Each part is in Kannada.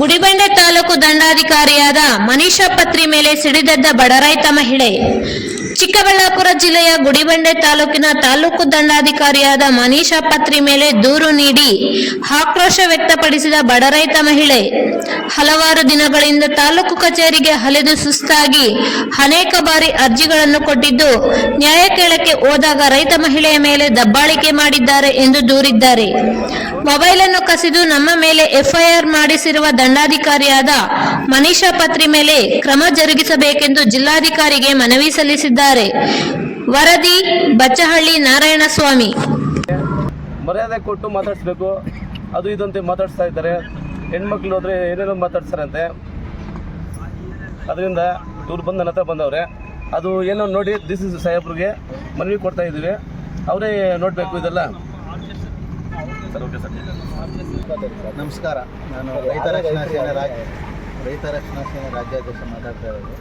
ಗುಡಿಬಂಡೆ ತಾಲೂಕು ದಂಡಾಧಿಕಾರಿಯಾದ ಮನೀಷಾ ಪತ್ರಿ ಮೇಲೆ ಸಿಡಿದೆದ್ದ ಬಡರೈತ ಮಹಿಳೆ. ಚಿಕ್ಕಬಳ್ಳಾಪುರ ಜಿಲ್ಲೆಯ ಗುಡಿಬಂಡೆ ತಾಲೂಕಿನ ತಾಲೂಕು ದಂಡಾಧಿಕಾರಿಯಾದ ಮನೀಷಾ ಪತ್ರಿ ಮೇಲೆ ದೂರು ನೀಡಿ ಆಕ್ರೋಶ ವ್ಯಕ್ತಪಡಿಸಿದ ಬಡ ರೈತ ಮಹಿಳೆ. ಹಲವಾರು ದಿನಗಳಿಂದ ತಾಲೂಕು ಕಚೇರಿಗೆ ಅಲೆದು ಸುಸ್ತಾಗಿ ಅನೇಕ ಬಾರಿ ಅರ್ಜಿಗಳನ್ನು ಕೊಟ್ಟಿದ್ದು, ನ್ಯಾಯ ಕೇಳಕ್ಕೆ ಹೋದಾಗ ರೈತ ಮಹಿಳೆಯ ಮೇಲೆ ದಬ್ಬಾಳಿಕೆ ಮಾಡಿದ್ದಾರೆ ಎಂದು ದೂರಿದ್ದಾರೆ. ಮೊಬೈಲ್ ಅನ್ನು ಕಸಿದು ನಮ್ಮ ಮೇಲೆ ಎಫ್ಐಆರ್ ಮಾಡಿಸಿರುವ ದಂಡಾಧಿಕಾರಿಯಾದ ಮನೀಷಾ ಪತ್ರಿ ಮೇಲೆ ಕ್ರಮ ಜರುಗಿಸಬೇಕೆಂದು ಜಿಲ್ಲಾಧಿಕಾರಿಗೆ ಮನವಿ ಸಲ್ಲಿಸಿದ್ದಾರೆ. ವರದಿ ಬಚ್ಚಹಳ್ಳಿ ನಾರಾಯಣಸ್ವಾಮಿ. ಮರ್ಯಾದೆ ಕೊಟ್ಟು ಮಾತಾಡಿಸ್ಬೇಕು. ಅದು ಇದಂತೆ ಮಾತಾಡಿಸ್ತಾ ಇದ್ದಾರೆ. ಹೆಣ್ಮಕ್ಳು ಹೋದ್ರೆ ಏನೇನೋ ಮಾತಾಡ್ತಾರಂತೆ ಅದರಿಂದ ಇವ್ರು ಬಂದು ನನ್ನ ಹತ್ರ ಬಂದವ್ರೆ. ಅದು ಏನೋ ನೋಡಿ ದಿಸ್ ಇಸ್ ಸಾಹೇಬ್ರಿಗೆ ಮನವಿ ಕೊಡ್ತಾ ಇದ್ದೀವಿ. ಅವರೇ ನೋಡಬೇಕು ಇದೆಲ್ಲ. Sir okay sir. ನಮಸ್ಕಾರ. ನಾನು ರೈತ ರಕ್ಷಣಾ ಸೇನೆ ರಾಜ್ಯ ರೈತ ರಕ್ಷಣಾ ಸೇನೆ ರಾಜ್ಯಾಧ್ಯಕ್ಷ ಮಾತಾಡ್ತಾ ಇರೋದು.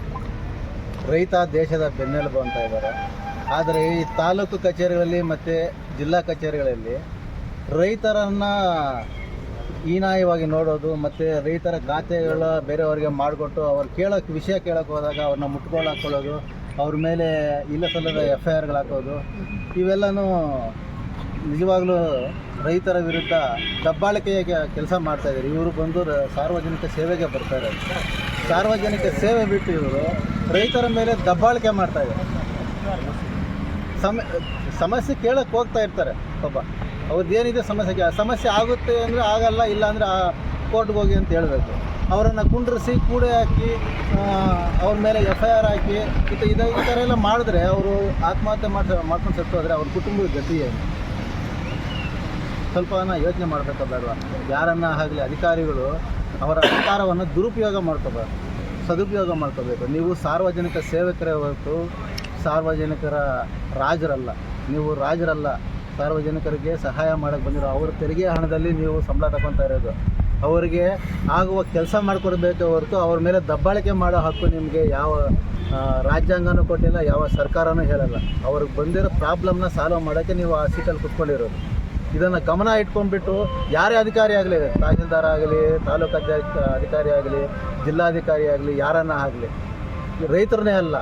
ರೈತ ದೇಶದ ಬೆನ್ನೆಲುಬು ಅಂತ ಇದ್ದಾರೆ. ಆದರೆ ಈ ತಾಲೂಕು ಕಚೇರಿಗಳಲ್ಲಿ ಮತ್ತು ಜಿಲ್ಲಾ ಕಚೇರಿಗಳಲ್ಲಿ ರೈತರನ್ನು ಹೀನಾಯವಾಗಿ ನೋಡೋದು ಮತ್ತು ರೈತರ ಖಾತೆಗಳ ಬೇರೆಯವರಿಗೆ ಮಾಡಿಕೊಟ್ಟು ಅವ್ರು ಕೇಳೋಕ್ಕೆ ವಿಷಯ ಕೇಳೋಕೆ ಹೋದಾಗ ಅವ್ರನ್ನ ಮುಟ್ಕೊಂಡು ಹಾಕ್ಕೊಳ್ಳೋದು ಅವ್ರ ಮೇಲೆ ಇಲ್ಲ ಸಲ್ಲದ ಎಫ್ ಐ ಆರ್ಗಳು ಹಾಕೋದು, ಇವೆಲ್ಲನೂ ನಿಜವಾಗ್ಲೂ ರೈತರ ವಿರುದ್ಧ ದಬ್ಬಾಳಿಕೆಯ ಕೆಲಸ ಮಾಡ್ತಾ ಇದ್ದಾರೆ. ಇವರು ಬಂದು ಸಾರ್ವಜನಿಕ ಸೇವೆಗೆ ಬರ್ತಾರೆ ಸಾರ್ವಜನಿಕ ಸೇವೆ ಬಿಟ್ಟು ಇವರು ರೈತರ ಮೇಲೆ ದಬ್ಬಾಳಿಕೆ ಮಾಡ್ತಾ ಇದ್ದಾರೆ. ಸಮ ಸಮಸ್ಯೆ ಕೇಳಕ್ಕೆ ಹೋಗ್ತಾ ಇರ್ತಾರೆ ಪಾಪ ಅವ್ರದ್ದು ಏನಿದೆ ಸಮಸ್ಯೆ ಆ ಸಮಸ್ಯೆ ಆಗುತ್ತೆ ಅಂದರೆ ಆಗಲ್ಲ ಇಲ್ಲ ಅಂದರೆ ಕೋರ್ಟ್ಗೆ ಹೋಗಿ ಅಂತ ಹೇಳಬೇಕು. ಅವರನ್ನು ಕುಂಡ್ರಿಸಿ ಕೂಡೆ ಹಾಕಿ ಆ, ಅವ್ರ ಮೇಲೆ ಎಫ್ ಐ ಆರ್ ಹಾಕಿ ಇದು ಇದು ಈ ಥರ ಎಲ್ಲ ಮಾಡಿದ್ರೆ ಅವರು ಆತ್ಮಹತ್ಯೆ ಮಾಡಿ ಮಾಡ್ಕೊಂಡು ಸತ್ತು ಹೋದರೆ ಅವ್ರ ಕುಟುಂಬದ ಗತಿ ಏನು? ಸ್ವಲ್ಪ ಯೋಚನೆ ಮಾಡಬೇಕು ಬೇಡವಾ? ಯಾರನ್ನ ಆಗಲಿ ಅಧಿಕಾರಿಗಳು ಅವರ ಅಧಿಕಾರವನ್ನು ದುರುಪಯೋಗ ಮಾಡ್ಕೋಬಾರ್ದು, ಸದುಪಯೋಗ ಮಾಡ್ಕೋಬೇಕು. ನೀವು ಸಾರ್ವಜನಿಕ ಸೇವಕರೇ ಹೊರತು ಸಾರ್ವಜನಿಕರ ರಾಜರಲ್ಲ, ನೀವು ರಾಜರಲ್ಲ, ಸಾರ್ವಜನಿಕರಿಗೆ ಸಹಾಯ ಮಾಡೋಕ್ಕೆ ಬಂದಿರೋ ಅವ್ರ ತೆರಿಗೆ ಹಣದಲ್ಲಿ ನೀವು ಸಂಬಳ ತಗೊತಾ ಇರೋದು. ಅವರಿಗೆ ಆಗುವ ಕೆಲಸ ಮಾಡಿಕೊಡ್ಬೇಕು ಹೊರತು ಅವ್ರ ಮೇಲೆ ದಬ್ಬಾಳಿಕೆ ಮಾಡೋ ಹಕ್ಕು ನಿಮಗೆ ಯಾವ ರಾಜ್ಯಾಂಗನೂ ಕೊಟ್ಟಿಲ್ಲ, ಯಾವ ಸರ್ಕಾರನೂ ಹೇಳಲ್ಲ. ಅವ್ರಿಗೆ ಬಂದಿರೋ ಪ್ರಾಬ್ಲಮ್ನ ಸಾಲ್ವ್ ಮಾಡೋಕ್ಕೆ ನೀವು ಆ ಸೀಟಲ್ಲಿ ಕುತ್ಕೊಂಡಿರೋದು. ಇದನ್ನು ಗಮನ ಇಟ್ಕೊಂಡ್ಬಿಟ್ಟು ಯಾರೇ ಅಧಿಕಾರಿ ಆಗಲಿ, ತಹಸೀಲ್ದಾರ್ ಆಗಲಿ, ತಾಲೂಕು ಅಧ್ಯಕ್ಷ, ಅಧಿಕಾರಿ ಆಗಲಿ, ಜಿಲ್ಲಾಧಿಕಾರಿ ಆಗಲಿ, ಯಾರನ್ನ ಆಗಲಿ, ರೈತರನ್ನೇ ಅಲ್ಲ,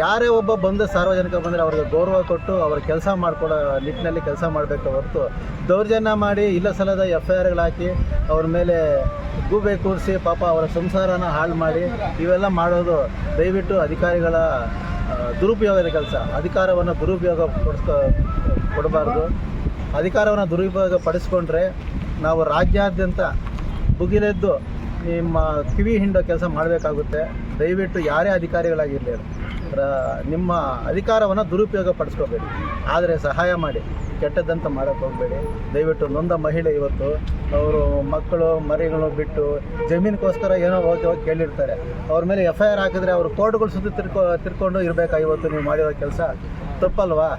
ಯಾರೇ ಒಬ್ಬ ಬಂದು ಸಾರ್ವಜನಿಕ ಬಂದರೆ ಅವ್ರಿಗೆ ಗೌರವ ಕೊಟ್ಟು ಅವ್ರ ಕೆಲಸ ಮಾಡ್ಕೊಡೋ ನಿಟ್ಟಿನಲ್ಲಿ ಕೆಲಸ ಮಾಡಬೇಕು ಹೊರತು ದೌರ್ಜನ್ಯ ಮಾಡಿ ಇಲ್ಲ ಸಲದ ಎಫ್ ಐ ಆರ್ಗಳು ಹಾಕಿ ಅವ್ರ ಮೇಲೆ ಗೂಬೆ ಕೂರಿಸಿ ಪಾಪ ಅವರ ಸಂಸಾರನ ಹಾಳು ಮಾಡಿ ಇವೆಲ್ಲ ಮಾಡೋದು ದಯವಿಟ್ಟು ಅಧಿಕಾರಿಗಳ ದುರುಪಯೋಗದ ಕೆಲಸ. ಅಧಿಕಾರವನ್ನು ದುರುಪಯೋಗ ಕೊಡಿಸ್ತಾ ಕೊಡಬಾರ್ದು. ಅಧಿಕಾರವನ್ನು ದುರುಪಯೋಗ ಪಡಿಸ್ಕೊಂಡ್ರೆ ನಾವು ರಾಜ್ಯಾದ್ಯಂತ ಭುಗಿಲೆದ್ದು ನಿಮ್ಮ ಕಿವಿ ಹಿಂಡೋ ಕೆಲಸ ಮಾಡಬೇಕಾಗುತ್ತೆ. ದಯವಿಟ್ಟು ಯಾರೇ ಅಧಿಕಾರಿಗಳಾಗಿರಲಿ ನಿಮ್ಮ ಅಧಿಕಾರವನ್ನು ದುರುಪಯೋಗ ಪಡಿಸ್ಕೋಬೇಡಿ ಆದರೆ ಸಹಾಯ ಮಾಡಿ. ಕೆಟ್ಟದ್ದಂತ ಮಾಡೋಕ್ಕೆ ಹೋಗಬೇಡಿ. ದಯವಿಟ್ಟು ನೊಂದ ಮಹಿಳೆ ಇವತ್ತು, ಅವರು ಮಕ್ಕಳು, ಮರಿಗಳು ಬಿಟ್ಟು ಜಮೀನಿಗೋಸ್ಕರ ಏನೋ ಹೋಗಿ ಹೋಗಿ ಕೇಳಿರ್ತಾರೆ. ಅವ್ರ ಮೇಲೆ ಎಫ್ ಐ ಆರ್ ಹಾಕಿದ್ರೆ ಅವರು ಕೋರ್ಟ್ಗಳು ಸುತ್ತ ತಿರ್ಕೊ, ತಿರ್ಕೊಂಡು ಇರಬೇಕಾ ಇವತ್ತು ನೀವು ಮಾಡಿರೋ ಕೆಲಸ? ತಪ್ಪಲ್ವಾ?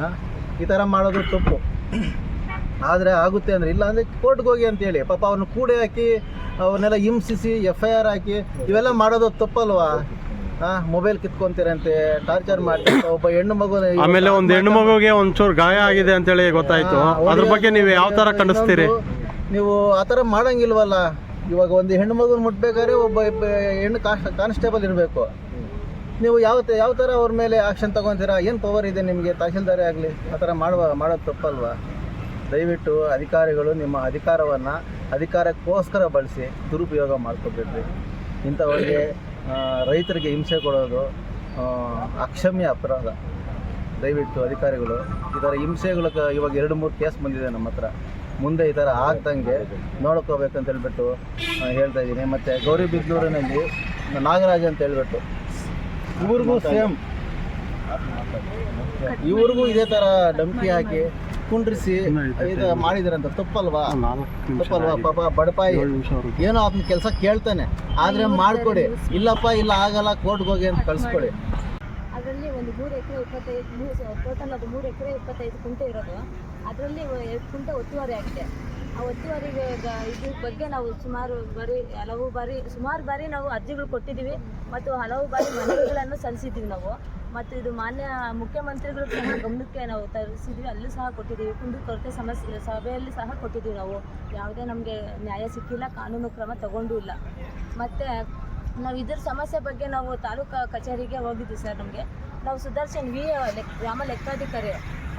ಹಾಂ? ಈ ಥರ ಮಾಡೋದು ತಪ್ಪು. ಆದರೆ ಆಗುತ್ತೆ ಅಂದರೆ ಇಲ್ಲ ಅಂದರೆ ಕೋರ್ಟ್ಗೆ ಹೋಗಿ ಅಂತೇಳಿ. ಪಾಪ ಅವ್ರನ್ನ ಕೂಡೆ ಹಾಕಿ ಅವ್ರನ್ನೆಲ್ಲ ಹಿಂಸಿಸಿ ಎಫ್ ಐ ಆರ್ ಹಾಕಿ ಇವೆಲ್ಲ ಮಾಡೋದು ತಪ್ಪಲ್ವಾ? ಹಾಂ ಮೊಬೈಲ್ ಕಿತ್ಕೊಂತೀರಂತೆ ಟಾರ್ಚರ್ ಮಾಡಿ. ಒಬ್ಬ ಹೆಣ್ಣು ಮಗು ಆಮೇಲೆ ಒಂದು ಹೆಣ್ಣು ಮಗುಗೆ ಒಂಚೂರು ಗಾಯ ಆಗಿದೆ ಅಂತೇಳಿ ಗೊತ್ತಾಯ್ತು. ಅದ್ರ ಬಗ್ಗೆ ನೀವು ಯಾವ ತರ ಖಂಡಿಸ್ತೀರಿ? ನೀವು ಆ ಥರ ಮಾಡಂಗಿಲ್ವಲ್ಲ. ಇವಾಗ ಒಂದು ಹೆಣ್ಣು ಮಗುನ ಮುಟ್ಬೇಕಾದ್ರೆ ಒಬ್ಬ ಹೆಣ್ಣು ಕಾನ್ಸ್ ಕಾನ್ಸ್ಟೇಬಲ್ ಇರಬೇಕು. ನೀವು ಯಾವ ಯಾವ ಥರ ಅವ್ರ ಮೇಲೆ ಆಕ್ಷನ್ ತಗೊತೀರಾ? ಏನು ಪವರ್ ಇದೆ ನಿಮಗೆ? ತಹಶೀಲ್ದಾರಿ ಆಗಲಿ, ಆ ಥರ ಮಾಡುವ, ಮಾಡೋದು ತಪ್ಪಲ್ವಾ? ದಯವಿಟ್ಟು ಅಧಿಕಾರಿಗಳು ನಿಮ್ಮ ಅಧಿಕಾರವನ್ನು ಅಧಿಕಾರಕ್ಕೋಸ್ಕರ ಬಳಸಿ ದುರುಪಯೋಗ ಮಾಡ್ಕೋಬೇಡ್ರಿ. ಇಂಥವರಿಗೆ ರೈತರಿಗೆ ಹಿಂಸೆ ಕೊಡೋದು ಅಕ್ಷಮ್ಯ ಅಪರಾಧ. ದಯವಿಟ್ಟು ಅಧಿಕಾರಿಗಳು, ಈ ಥರ ಹಿಂಸೆಗಳ ಇವಾಗ ಎರಡು, ಮೂರು ಕೇಸ್ ಬಂದಿದೆ ನಮ್ಮ ಹತ್ರ. ಮುಂದೆ ಈ ಥರ ಆಗ್ದಂಗೆ ನೋಡ್ಕೋಬೇಕಂತ ಹೇಳ್ಬಿಟ್ಟು ಹೇಳ್ತಾ ಇದ್ದೀನಿ. ಮತ್ತು ಗೌರಿಬಿದನೂರಿನಲ್ಲಿ ನಾಗರಾಜ್ ಅಂತ ಹೇಳ್ಬಿಟ್ಟು ಇವ್ರಿಗೂ ಸೇಮ್. ಇವ್ರಿಗೂ ಇದೇ ಥರ ಡಂಕಿ ಹಾಕಿ ಕುಂಡ್ರಿಸಿ ಇದು ಮಾಡಿದಾರಂತ. ತಪ್ಪಲ್ವಾ? ತಪ್ಪಲ್ವಾ? ಪಾಪ ಬಡಪಾಯಿ ಏನೋ ಅದನ್ನ ಕೆಲಸ ಕೇಳ್ತಾನೆ. ಆದ್ರೆ ಮಾಡ್ಕೊಡಿ. ಇಲ್ಲಪ್ಪ ಇಲ್ಲ ಆಗಲ್ಲ ಕೋರ್ಟ್ಗೆ ಹೋಗಿ ಅಂತ ಕಳ್ಸ್ಕೊಡಿ. ಅದರಲ್ಲಿ ಒಂದು ಮೂರು ಎಕರೆ ಇಪ್ಪತ್ತೈದು ಟೋಟಲ್ ಅದು ಮೂರು ಎಕರೆ ಇಪ್ಪತ್ತೈದು ಕುಂಟೆ ಇರೋದು. ಅದರಲ್ಲಿ ಎರಡು ಕುಂಟೆ ಒತ್ತುವರಿ ಆಗಿದೆ ಆ ಒತ್ತುವರಿಗೆ ಇದ್ರ ಬಗ್ಗೆ ನಾವು ಸುಮಾರು ಬಾರಿ ಹಲವು ಬಾರಿ, ಸುಮಾರು ಬಾರಿ ನಾವು ಅರ್ಜಿಗಳು ಕೊಟ್ಟಿದ್ದೀವಿ ಮತ್ತು ಹಲವು ಬಾರಿ ಮನವಿಗಳನ್ನು ಸಲ್ಲಿಸಿದ್ದೀವಿ ನಾವು. ಮತ್ತು ಇದು ಮಾನ್ಯ ಮುಖ್ಯಮಂತ್ರಿಗಳು ಸಹ ಗಮನಕ್ಕೆ ನಾವು ತರಿಸಿದ್ವಿ ಅಲ್ಲೂ ಸಹ ಕೊಟ್ಟಿದ್ದೀವಿ. ಕುಂದು ಕೊರತೆ ಸಮಸ್ಯೆ ಸಭೆಯಲ್ಲಿ ಸಹ ಕೊಟ್ಟಿದ್ದೀವಿ ನಾವು. ಯಾವುದೇ ನಮಗೆ ನ್ಯಾಯ ಸಿಕ್ಕಿಲ್ಲ, ಕಾನೂನು ಕ್ರಮ ತಗೊಂಡೂ ಇಲ್ಲ. ಮತ್ತು ನಾವು ಇದ್ರ ಸಮಸ್ಯೆ ಬಗ್ಗೆ ನಾವು ತಾಲೂಕು ಕಚೇರಿಗೆ ಹೋಗಿದ್ವಿ ಸರ್ ನಮಗೆ. ನಾವು ಸುದರ್ಶನ್ ವಿ ಗ್ರಾಮ ಲೆಕ್ಕಾಧಿಕಾರಿ.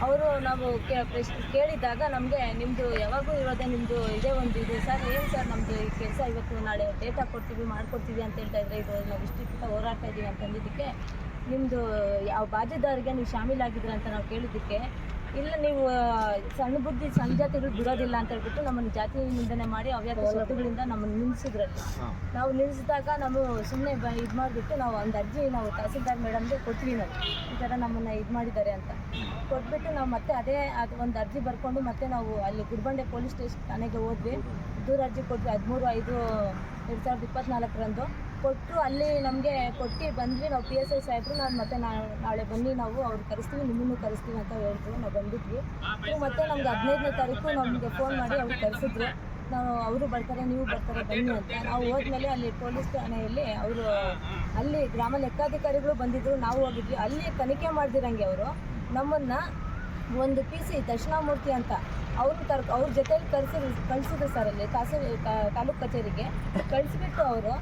ಅವರು ನಾವು ಕೇಳಿದಾಗ ನಮಗೆ ನಿಮ್ಮದು ಯಾವಾಗೂ ಇರೋದೇ ನಿಮ್ಮದು ಇದೇ ಒಂದು ಇದು. ಸರ್, ಏನು ಸರ್ ನಮ್ಮದು ಈ ಕೆಲಸ ಇವತ್ತು ನಾಳೆ ಡೇಟಾ ಕೊಡ್ತೀವಿ, ಮಾಡ್ಕೊಡ್ತೀವಿ ಅಂತ ಹೇಳ್ತಾ ಇದ್ರೆ ಇದು ನಾವು ಇಷ್ಟಕ್ಕೆ ಹೋರಾಡ್ತಾ ಇದ್ದೀವಿ ಅಂತಂದಿದ್ದಕ್ಕೆ ನಿಮ್ಮದು ಯಾವ ಬಾಧ್ಯದಾರಿಗೆ ನೀವು ಶಾಮೀಲಾಗಿದ್ದೀರ ಅಂತ ನಾವು ಕೇಳಿದ್ದಕ್ಕೆ ಇಲ್ಲ ನೀವು ಸಣ್ಣ ಬುದ್ಧಿ ಸಣ್ಣ ಜಾತಿಗಳು ಬಿಡೋದಿಲ್ಲ ಅಂತ ಹೇಳ್ಬಿಟ್ಟು ನಮ್ಮನ್ನು ಜಾತಿ ನಿಂದನೆ ಮಾಡಿ ಅವ್ಯಾವ ಸ್ವತ್ತುಗಳಿಂದ ನಮ್ಮನ್ನು ನಿಲ್ಲಿಸಿದ್ರಲ್ಲಿ ನಾವು ನಿಲ್ಲಿಸಿದಾಗ ನಾವು ಸುಮ್ಮನೆ ಬ ಇದು ಮಾಡಿಬಿಟ್ಟು ನಾವು ಒಂದು ಅರ್ಜಿ ನಾವು ತಹಸೀಲ್ದಾರ್ ಮೇಡಮ್ಗೆ ಕೊಟ್ವಿ ನಾವು. ಈ ಥರ ನಮ್ಮನ್ನು ಇದು ಮಾಡಿದ್ದಾರೆ ಅಂತ. ಕೊಟ್ಬಿಟ್ಟು ನಾವು ಮತ್ತೆ ಅದೇ ಅದು ಒಂದು ಅರ್ಜಿ ಬರ್ಕೊಂಡು ಮತ್ತೆ ನಾವು ಅಲ್ಲಿ ಗುಡ್ಬಂಡೆ ಪೊಲೀಸ್ ಸ್ಟೇಷನ್ ಠಾಣೆಗೆ ಹೋದ್ವಿ. ದೂರ ಅರ್ಜಿ ಕೊಟ್ವಿ ಹದಿಮೂರು ಐದು ಎರಡು ಸಾವಿರದ ಇಪ್ಪತ್ನಾಲ್ಕರಂದು. ಕೊಟ್ಟು ಅಲ್ಲಿ ನಮಗೆ ಕೊಟ್ಟು ಬಂದ್ವಿ. ನಾವು ಪಿ ಎಸ್ ಐ ಸಾಹೇಬರು ನಾನು ಮತ್ತೆ ನಾಳೆ ಬನ್ನಿ ನಾವು. ಅವ್ರು ಕರೆಸ್ತೀವಿ, ನಿಮ್ಮನ್ನು ಕರೆಸ್ತೀವಿ ಅಂತ ಹೇಳ್ತೀವಿ. ನಾವು ಬಂದಿದ್ವಿ. ಮತ್ತೆ ನಮ್ಗೆ ಹದಿನೈದನೇ ತಾರೀಕು ನಮಗೆ ಫೋನ್ ಮಾಡಿ ಅವ್ರು ಕರೆಸಿದ್ರು. ನಾವು ಅವರು ಬರ್ತಾರೆ, ನೀವು ಬರ್ತಾರೆ, ಬನ್ನಿ ಅಂತ. ನಾವು ಹೋದ್ಮೇಲೆ ಅಲ್ಲಿ ಪೊಲೀಸ್ ಠಾಣೆಯಲ್ಲಿ ಅವರು, ಅಲ್ಲಿ ಗ್ರಾಮ ಲೆಕ್ಕಾಧಿಕಾರಿಗಳು ಬಂದಿದ್ರು. ನಾವು ಹೋಗಿದ್ವಿ. ಅಲ್ಲಿ ತನಿಖೆ ಮಾಡ್ದಿರಂಗೆ ಅವರು. ನಮ್ಮನ್ನು ಒಂದು ಪಿ ಸಿ ದಕ್ಷಿಣಾಮೂರ್ತಿ ಅಂತ ಅವರು ತರ್, ಅವ್ರ ಜೊತೆಲಿ ಕಳ್ಸಿದ್ರು ಕಳಿಸಿದ್ರು ಸರ್ ಅಲ್ಲಿ ತಾಲೂಕು ತಾಲೂಕ್ ಕಚೇರಿಗೆ. ಕಳಿಸ್ಬಿಟ್ಟು ಅವರು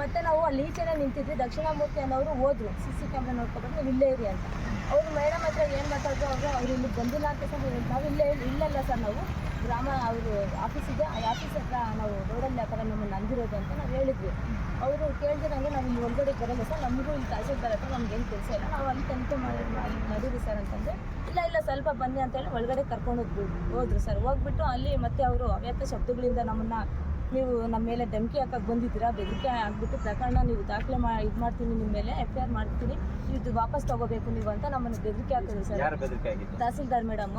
ಮತ್ತೆ ನಾವು ಅಲ್ಲಿ ಈಚೆನೇ ನಿಂತಿದ್ವಿ. ದಕ್ಷಿಣಾಮೂರ್ತಿ ಅನ್ನೋರು ಹೋದ್ರು. ಸಿ ಸಿ ಕ್ಯಾಮ್ರಾ ನೋಡ್ಕೊಬಂದು ನೀವು ಇಲ್ಲೇ ಇರಿ ಅಂತ. ಅವ್ರು ಮೇಡಮ್ ಹತ್ರ ಏನು ಮಾತಾಡಿದ್ರು ಅವರು ಅವ್ರು ಇಲ್ಲಿ ಬಂದಿಲ್ಲ ಅಂತ ಹೇಳಿದ್ರು. ನಾವು ಇಲ್ಲೇ ಇಲ್ಲಲ್ಲ ಸರ್ ನಾವು. ಗ್ರಾಮ ಅವರು ಆಫೀಸಿದೆ ಆ ಆಫೀಸ್ ಹತ್ರ ನಾವು ರೋಡಲ್ಲಿ ಆ ಥರ ನಮ್ಮನ್ನು ಅಂದಿರೋದು ಅಂತ ನಾವು ಹೇಳಿದ್ವಿ. ಅವರು ಕೇಳ್ದಿರಂಗೆ ನಾವು ಇಲ್ಲಿ ಒಳಗಡೆ ಬರಲ್ಲ ಸರ್. ನಮಗೂ ಇಲ್ಲಿ ತಹಸೀಲ್ದಾರ್ ನಮ್ಗೆ ಏನು ಕೆಲಸ ಇಲ್ಲ. ನಾವು ಅಲ್ಲಿ ತನಿಖೆ ಮಾಡಿ ನಡೀರಿ ಸರ್ ಅಂತಂದರೆ, ಇಲ್ಲ ಇಲ್ಲ ಸ್ವಲ್ಪ ಬನ್ನಿ ಅಂತೇಳಿ ಒಳಗಡೆ ಕರ್ಕೊಂಡು ಹೋದ್ರು ಸರ್. ಹೋಗ್ಬಿಟ್ಟು ಅಲ್ಲಿ ಮತ್ತೆ ಅವರು ಅವ್ಯಕ್ತ ಶಬ್ದಗಳಿಂದ ನಮ್ಮನ್ನು ನೀವು ನಮ್ಮ ಮೇಲೆ ಧಮಕಿ ಹಾಕಕ್ಕೆ ಬಂದಿದ್ದೀರಾ? ಬೆದರಿಕೆ ಆಗ್ಬಿಟ್ಟು ಪ್ರಕರಣ ನೀವು ದಾಖಲೆ ಮಾ ಇದು ಮಾಡ್ತೀನಿ ನಿಮ್ಮ ಮೇಲೆ ಎಫ್ ಐ ಆರ್ ಮಾಡ್ತೀನಿ. ಇದು ವಾಪಸ್ ತಗೋಬೇಕು ನೀವು ಅಂತ ನಮ್ಮನ್ನು ಬೆದರಿಕೆ ಹಾಕಿದ್ರು ಸರ್. ತಹಸೀಲ್ದಾರ್ ಮೇಡಮ್.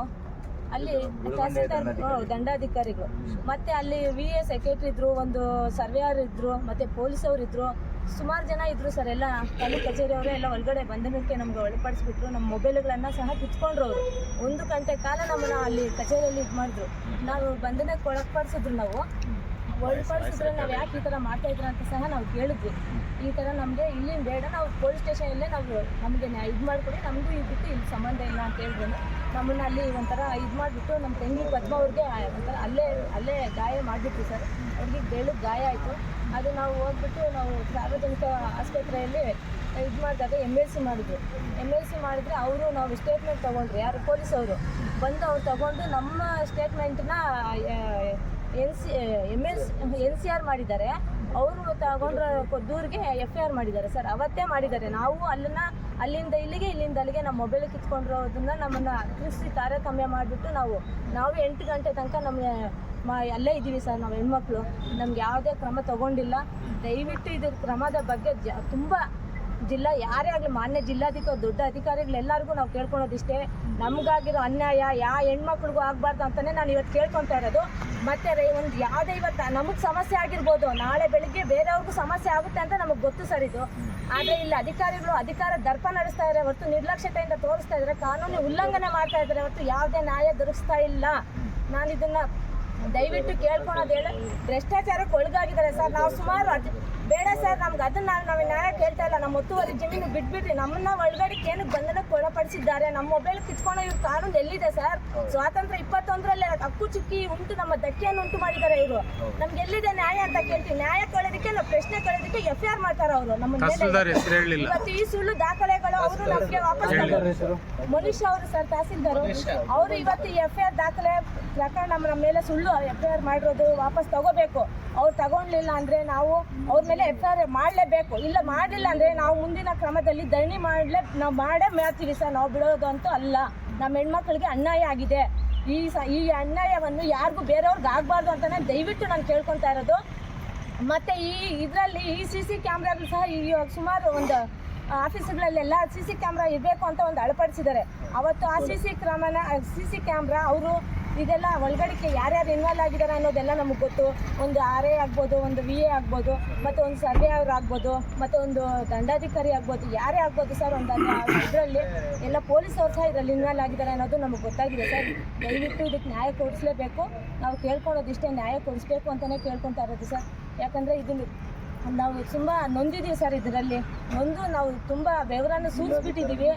ಅಲ್ಲಿ ತಹಸೀಲ್ದಾರ್ ದಂಡಾಧಿಕಾರಿಗಳು. ಮತ್ತೆ ಅಲ್ಲಿ ವಿ ಎ ಸೆಕ್ರೆಟರಿ ಇದ್ರು ಒಂದು ಸರ್ವೆಯರ್ ಇದ್ರು ಮತ್ತೆ ಪೊಲೀಸ್ ಅವ್ರು ಇದ್ರು. ಸುಮಾರು ಜನ ಇದ್ರು ಸರ್ ಎಲ್ಲ ತಾಲೂಕು ಕಚೇರಿಯವರೇ ಎಲ್ಲ ಒಳಗಡೆ ಬಂಧನಕ್ಕೆ ನಮ್ಗೆ ಒಳಪಡಿಸ್ಬಿಟ್ರು. ನಮ್ಮ ಮೊಬೈಲ್ಗಳನ್ನ ಸಹ ಕಿತ್ಕೊಂಡ್ರು ಅವರು. ಒಂದು ಗಂಟೆ ಕಾಲ ನಮ್ಮನ್ನ ಅಲ್ಲಿ ಕಚೇರಿಯಲ್ಲಿ ಇದು ಮಾಡಿದ್ರು. ನಾವು ಬಂಧನಕ್ಕೆ ಒಳಪಡಿಸಿದ್ರು ನಾವು. ಒಳಪಡಿಸಿದ್ರೆ ನಾವು ಯಾಕೆ ಈ ಥರ ಮಾಡ್ತಾ ಇದ್ರ ಅಂತ ಸಹ ನಾವು ಕೇಳಿದ್ವಿ. ಈ ಥರ ನಮಗೆ ಇಲ್ಲಿಂದ ಬೇಡ ನಾವು ಪೊಲೀಸ್ ಸ್ಟೇಷನಲ್ಲೇ ನಾವು ನಮಗೆ ಇದು ಮಾಡಿಕೊಡಿ ನಮಗೂ ಇದಕ್ಕೆ ಇಲ್ಲಿ ಸಂಬಂಧ ಇಲ್ಲ ಅಂತ ಹೇಳಿದ್ರು ನಮ್ಮನ್ನ ಅಲ್ಲಿ ಒಂಥರ ಇದು ಮಾಡಿಬಿಟ್ಟು ನಮ್ಮ ತಂಗಿ ಪದ್ಮ ಅವ್ರಿಗೆ ಒಂಥರ ಅಲ್ಲೇ ಅಲ್ಲೇ ಗಾಯ ಮಾಡಿಬಿಟ್ರು ಸರ್. ಅವ್ರಿಗೆ ಬೆಳಗ್ಗೆ ಗಾಯ ಆಯಿತು. ಅದು ನಾವು ಹೋಗ್ಬಿಟ್ಟು ನಾವು ಸಾರ್ವಜನಿಕ ಆಸ್ಪತ್ರೆಯಲ್ಲಿ ಇದು ಮಾಡಿದಾಗ ಎಂ ಎಲ್ ಸಿ ಮಾಡಿದ್ರು ಎಂ ಎಲ್ ಸಿ ಮಾಡಿದ್ರೆ ಅವರು ನಾವು ಸ್ಟೇಟ್ಮೆಂಟ್ ತೊಗೊಂಡ್ರು ಯಾರು ಪೊಲೀಸ್ ಅವರು. ಬಂದು ಅವ್ರು ತಗೊಂಡು ನಮ್ಮ ಸ್ಟೇಟ್ಮೆಂಟ್ನ N C M N C R ಮಾಡಿದ್ದಾರೆ. ಅವರು ತಗೊಂಡ್ರ ದೂರಿಗೆ ಎಫ್ ಐ ಆರ್ ಮಾಡಿದ್ದಾರೆ ಸರ್. ಅವತ್ತೇ ಮಾಡಿದ್ದಾರೆ. ನಾವು ಅಲ್ಲಿನ ಅಲ್ಲಿಂದ ಇಲ್ಲಿಗೆ ಇಲ್ಲಿಂದ ಅಲ್ಲಿಗೆ ನಮ್ಮ ಮೊಬೈಲ್ ಕಿತ್ಕೊಂಡಿರೋದನ್ನ ನಮ್ಮನ್ನು ತಿಳಿಸಿ ತಾರತಮ್ಯ ಮಾಡಿಬಿಟ್ಟು ನಾವು ನಾವು ಎಂಟು ಗಂಟೆ ತನಕ ನಮ್ಮ ಮ ಅಲ್ಲೇ ಇದ್ದೀವಿ ಸರ್ ನಾವು ಹೆಣ್ಮಕ್ಳು. ನಮ್ಗೆ ಯಾವುದೇ ಕ್ರಮ ತಗೊಂಡಿಲ್ಲ. ದಯವಿಟ್ಟು ಇದ್ರ ಕ್ರಮದ ಬಗ್ಗೆ ಜ ತುಂಬ ಜಿಲ್ಲಾ ಯಾರೇ ಆಗಲಿ ಮಾನ್ಯ ಜಿಲ್ಲಾಧಿಕಾರಿ ದೊಡ್ಡ ಅಧಿಕಾರಿಗಳೆಲ್ಲರಿಗೂ ನಾವು ಕೇಳ್ಕೊಳ್ಳೋದಿಷ್ಟೇ. ನಮಗಾಗಿರೋ ಅನ್ಯಾಯ ಯಾವ ಹೆಣ್ಮಕ್ಳಿಗೂ ಆಗಬಾರ್ದು ಅಂತಲೇ ನಾನು ಇವತ್ತು ಕೇಳ್ಕೊತಾ ಇರೋದು. ಮತ್ತೆ ಒಂದು ಯಾವುದೇ ಇವತ್ತು ನಮಗೆ ಸಮಸ್ಯೆ ಆಗಿರ್ಬೋದು, ನಾಳೆ ಬೆಳಿಗ್ಗೆ ಬೇರೆಯವ್ರಿಗೂ ಸಮಸ್ಯೆ ಆಗುತ್ತೆ ಅಂತ ನಮಗೆ ಗೊತ್ತು ಸರ್ ಇದು. ಆದರೆ ಇಲ್ಲಿ ಅಧಿಕಾರಿಗಳು ಅಧಿಕಾರ ದರ್ಪ ನಡೆಸ್ತಾ ಇದ್ದಾರೆ ಹೊರತು ನಿರ್ಲಕ್ಷ್ಯತೆಯಿಂದ ತೋರಿಸ್ತಾ ಇದ್ದಾರೆ ಕಾನೂನು ಉಲ್ಲಂಘನೆ ಮಾಡ್ತಾ ಇದ್ದಾರೆ ಹೊರತು ಯಾವುದೇ ನ್ಯಾಯ ದೊರಕಿಸ್ತಾ ಇಲ್ಲ. ನಾನು ಇದನ್ನ ದಯವಿಟ್ಟು ಕೇಳ್ಕೊಳೋದು ಹೇಳಿ. ಭ್ರಷ್ಟಾಚಾರಕ್ಕೆ ಒಳಗಾಗಿದ್ದಾರೆ ಸರ್, ನಾವು ಸುಮಾರು ಬೇಡ ಸರ್, ನಮ್ಗೆ ಅದನ್ನ ನಾವು ನ್ಯಾಯ ಕೇಳ್ತಾ ಇಲ್ಲ ನಮ್ಮ ಒತ್ತುವರಿ ಜಮೀನು ಬಿಟ್ಬಿಟ್ರಿ, ನಮ್ಮನ್ನ ಒಳಗಡೆ ಏನಕ್ಕೆ ಬಂಧನಕ್ಕೆ ಒಳಪಡಿಸಿದ್ದಾರೆ ನಮ್ಮ ಮೊಬೈಲ್ ಕಿತ್ಕೊಳ್ಳೋ ಇವ್ರ ಕಾನೂನು ಎಲ್ಲಿದೆ ಸರ್? ಸ್ವಾತಂತ್ರ್ಯ ಇಪ್ಪತ್ತೊಂದರಲ್ಲಿ ಹಕ್ಕು ಚುಕ್ಕಿ ಉಂಟು ನಮ್ಮ ಧಕ್ಕೆಯನ್ನು ಉಂಟು ಮಾಡಿದ್ದಾರೆ ಇವರು. ನಮ್ಗೆ ಎಲ್ಲಿದೆ ನ್ಯಾಯ ಅಂತ ಕೇಳ್ತೀವಿ ನ್ಯಾಯ ಕೇಳೋದಕ್ಕೆ ನಾವು ಪ್ರಶ್ನೆ ಕೇಳೋದಕ್ಕೆ ಎಫ್ ಐ ಆರ್ ಮಾಡ್ತಾರ ಅವರು ನಮ್ಮ ಇವತ್ತು ಈ ಸುಳ್ಳು ದಾಖಲೆಗಳು ಅವರು ನಮ್ಗೆ ವಾಪಸ್ ಮನುಷ್ಯ ಅವರು ಸರ್ ತಹಸೀಲ್ದಾರ್ ಅವರು. ಇವತ್ತು ಎಫ್ ಐ ಆರ್ ದಾಖಲೆ ಪ್ರಕರಣ ನಮ್ಮ ಮೇಲೆ ಸುಳ್ಳು ಎಫ್ ಐ ಆರ್ ಮಾಡಿರೋದು ವಾಪಸ್ ತಗೋಬೇಕು. ಅವ್ರು ತಗೊಂಡ್ಲಿಲ್ಲ ಅಂದ್ರೆ ನಾವು ಅವ್ರ ಮೇಲೆ ಎಫ್ ಐ ಆರ್ ಮಾಡಲೇಬೇಕು. ಇಲ್ಲ ಮಾಡಲಿಲ್ಲ ಅಂದ್ರೆ ನಾವು ಮುಂದಿನ ಕ್ರಮದಲ್ಲಿ ಧರಣಿ ಮಾಡ್ಲೇ ನಾವು ಮಾಡೇ ಮಾಡ್ತೀವಿ ಸರ್. ನಾವು ಬಿಡೋದು ಅಂತೂ ಅಲ್ಲ. ನಮ್ಮ ಹೆಣ್ಮಕ್ಳಿಗೆ ಅನ್ಯಾಯ ಆಗಿದೆ. ಈ ಸ, ಈ ಅನ್ಯಾಯವನ್ನು ಯಾರಿಗೂ ಬೇರೆಯವ್ರಿಗೆ ಆಗಬಾರ್ದು ಅಂತಲೇ ದಯವಿಟ್ಟು ನಾನು ಕೇಳ್ಕೊತಾ ಇರೋದು. ಮತ್ತು ಈ ಇದರಲ್ಲಿ ಈ ಸಿ ಸಿ ಕ್ಯಾಮ್ರಾಗಳು ಸಹ ಈ ಸುಮಾರು ಒಂದು ಆಫೀಸ್ಗಳಲ್ಲೆಲ್ಲ ಸಿ ಸಿ ಕ್ಯಾಮ್ರಾ ಇರಬೇಕು ಅಂತ ಒಂದು ಅಳಪಡಿಸಿದ್ದಾರೆ. ಅವತ್ತು ಆ ಸಿ ಸಿ ಕ್ರಮನ ಸಿ ಸಿ ಕ್ಯಾಮ್ರಾ ಅವರು ಇದೆಲ್ಲ ಒಳಗಡೆಗೆ ಯಾರ್ಯಾರು ಇನ್ವಾಲ್ವ್ ಆಗಿದ್ದಾರೆ ಅನ್ನೋದೆಲ್ಲ ನಮಗೆ ಗೊತ್ತು. ಒಂದು ಆರ್ ಎ ಆಗ್ಬೋದು, ಒಂದು ವಿ ಎ ಆಗ್ಬೋದು, ಮತ್ತು ಒಂದು ಸರ್ವೆ ಅವ್ರು ಆಗ್ಬೋದು, ಮತ್ತು ಒಂದು ದಂಡಾಧಿಕಾರಿ ಆಗ್ಬೋದು, ಯಾರೇ ಆಗ್ಬೋದು ಸರ್ ಒಂದು ಇದರಲ್ಲಿ ಎಲ್ಲ ಪೊಲೀಸ್ ಅವ್ರು ಸಹ ಇದರಲ್ಲಿ ಇನ್ವಾಲ್ವ್ ಆಗಿದ್ದಾರೆ ಅನ್ನೋದು ನಮಗೆ ಗೊತ್ತಾಗಿದೆ ಸರ್ ದಯವಿಟ್ಟು ಇದಕ್ಕೆ ನ್ಯಾಯ ಕೊಡಿಸ್ಲೇಬೇಕು. ನಾವು ಕೇಳ್ಕೊಳ್ಳೋದಿಷ್ಟೇ ನ್ಯಾಯ ಕೊಡಿಸ್ಬೇಕು ಅಂತಲೇ ಕೇಳ್ಕೊತಾ ಇರೋದು ಸರ್ ಯಾಕಂದರೆ ಇದು ನಾವು ತುಂಬ ನೊಂದಿದ್ದೀವಿ ಸರ್ ಇದರಲ್ಲಿ. ಒಂದು ನಾವು ತುಂಬ ಬೆವರನ್ನು ಸೂಚಿಸ್ಬಿಟ್ಟಿದ್ದೀವಿ.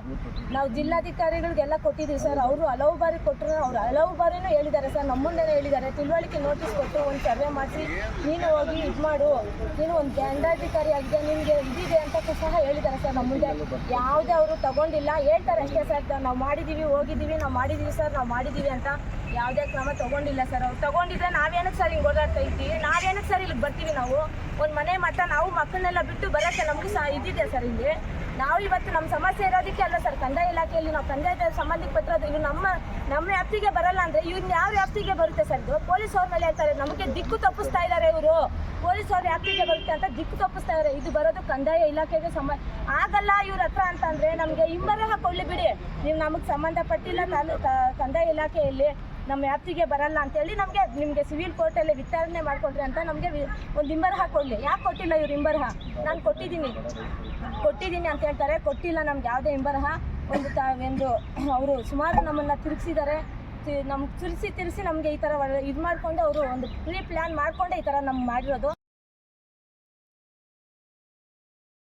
ನಾವು ಜಿಲ್ಲಾಧಿಕಾರಿಗಳಿಗೆಲ್ಲ ಕೊಟ್ಟಿದ್ದೀವಿ ಸರ್. ಅವರು ಹಲವು ಬಾರಿ ಕೊಟ್ಟರು. ಅವ್ರು ಹಲವು ಬಾರಿನೂ ಹೇಳಿದ್ದಾರೆ ಸರ್. ನಮ್ಮ ಮುಂದೆನೇ ಹೇಳಿದ್ದಾರೆ. ತಿಳುವಳಿಕೆ ನೋಟಿಸ್ ಕೊಟ್ಟು ಒಂದು ಸರ್ವೆ ಮಾಡಿಸಿ. ನೀನು ಹೋಗಿ ಇದು ಮಾಡು. ನೀನು ಒಂದು ದಂಡಾಧಿಕಾರಿ ಆಗಿದೆ ನಿಮಗೆ ಇದಿದೆ ಅಂತ ಸಹ ಹೇಳಿದ್ದಾರೆ ಸರ್ ನಮ್ಮ ಮುಂದೆ. ಯಾವುದೇ ಅವರು ತಗೊಂಡಿಲ್ಲ. ಹೇಳ್ತಾರೆ ಅಷ್ಟೇ ಸರ್. ನಾವು ಮಾಡಿದ್ದೀವಿ, ಹೋಗಿದ್ದೀವಿ, ನಾವು ಮಾಡಿದ್ದೀವಿ ಸರ್. ನಾವು ಮಾಡಿದ್ದೀವಿ ಅಂತ. ಯಾವುದೇ ಕ್ರಮ ತಗೊಂಡಿಲ್ಲ ಸರ್. ಅವ್ರು ತಗೊಂಡಿದ್ರೆ ನಾವೇನಕ್ಕೆ ಸರ್ ಹಿಂಗೆ ಓಡಾಡ್ತಾ ಇದ್ದೀವಿ? ನಾವೇನಕ್ಕೆ ಸರ್ ಇಲ್ಲಿಗೆ ಬರ್ತೀವಿ ನಾವು? ಒಂದು ಮನೆ ಮಟ್ಟ ನಾವು ಮಕ್ಕಳನ್ನೆಲ್ಲ ಬಿಟ್ಟು ಬರೋಕ್ಕೆ ನಮಗೂ ಸಹ ಇದಿದೆ ಸರ್ ಇಲ್ಲಿ? ನಾವು ಇವತ್ತು ನಮ್ಮ ಸಮಸ್ಯೆ ಇರೋದಕ್ಕೆ ಅಲ್ಲ ಸರ್, ಕಂದಾಯ ಇಲಾಖೆಯಲ್ಲಿ ನಾವು ಕಂದಾಯದ ಸಂಬಂಧಪಟ್ಟಿರೋದು ಇದು ನಮ್ಮ ನಮ್ಮ ವ್ಯಾಪ್ತಿಗೆ ಬರಲ್ಲ ಅಂದರೆ ಇವ್ರನ್ನ ಯಾವ ವ್ಯಾಪ್ತಿಗೆ ಬರುತ್ತೆ ಸರ್ ಇದು? ಪೊಲೀಸ್ ಅವ್ರ ಮೇಲೆ ಹೇಳ್ತಾರೆ, ನಮಗೆ ದಿಕ್ಕು ತಪ್ಪಿಸ್ತಾ ಇದ್ದಾರೆ ಇವರು. ಪೊಲೀಸ್ ಅವ್ರ ವ್ಯಾಪ್ತಿಗೆ ಬರುತ್ತೆ ಅಂತ ದಿಕ್ಕು ತಪ್ಪಿಸ್ತಾ ಇದ್ದಾರೆ. ಇದು ಬರೋದು ಕಂದಾಯ ಇಲಾಖೆಗೆ ಸಂಬ, ಆಗಲ್ಲ ಇವ್ರ ಹತ್ರ ಅಂತಂದರೆ ನಮಗೆ ಹಿಂಬರಹ ಕೊಳ್ಳಿ ಬಿಡಿ. ನೀವು ನಮಗೆ ಸಂಬಂಧಪಟ್ಟಿಲ್ಲ ಕಂದಾಯ ಇಲಾಖೆಯಲ್ಲಿ. ನಮ್ಮ ವ್ಯಾಪ್ತಿಗೆ ಬರಲ್ಲ ಅಂತೇಳಿ ನಮಗೆ ನಿಮಗೆ ಸಿವಿಲ್ ಕೋರ್ಟಲ್ಲಿ ವಿಚಾರಣೆ ಮಾಡಿಕೊಡ್ರಿ ಅಂತ ನಮಗೆ ಒಂದು ಹಿಂಬರಹ ಕೊಡಲಿ. ಯಾಕೆ ಕೊಟ್ಟಿಲ್ಲ ಇವ್ರು ಹಿಂಬರಹ? ನಾನು ಕೊಟ್ಟಿದ್ದೀನಿ. ಕೊಟ್ಟಿದ್ದೀನಿ ಅಂತ ಹೇಳ್ತಾರೆ. ಕೊಟ್ಟಿಲ್ಲ ನಮ್ಗೆ ಯಾವುದೇ ಹಿಂಬರಹ. ಒಂದು ಒಂದು ಅವರು ಸುಮಾರು ನಮ್ಮನ್ನು ತಿರುಗಿಸಿದ್ದಾರೆ ನಮ್ಗೆ ತಿರ್ಸಿ, ತಿರುಸಿ ನಮಗೆ ಈ ಥರ ಇದು ಮಾಡಿಕೊಂಡು ಅವರು ಒಂದು ಪ್ರೀ ಪ್ಲ್ಯಾನ್ ಮಾಡಿಕೊಂಡೆ ಈ ಥರ ನಮ್ಗೆ ಮಾಡಿರೋದು.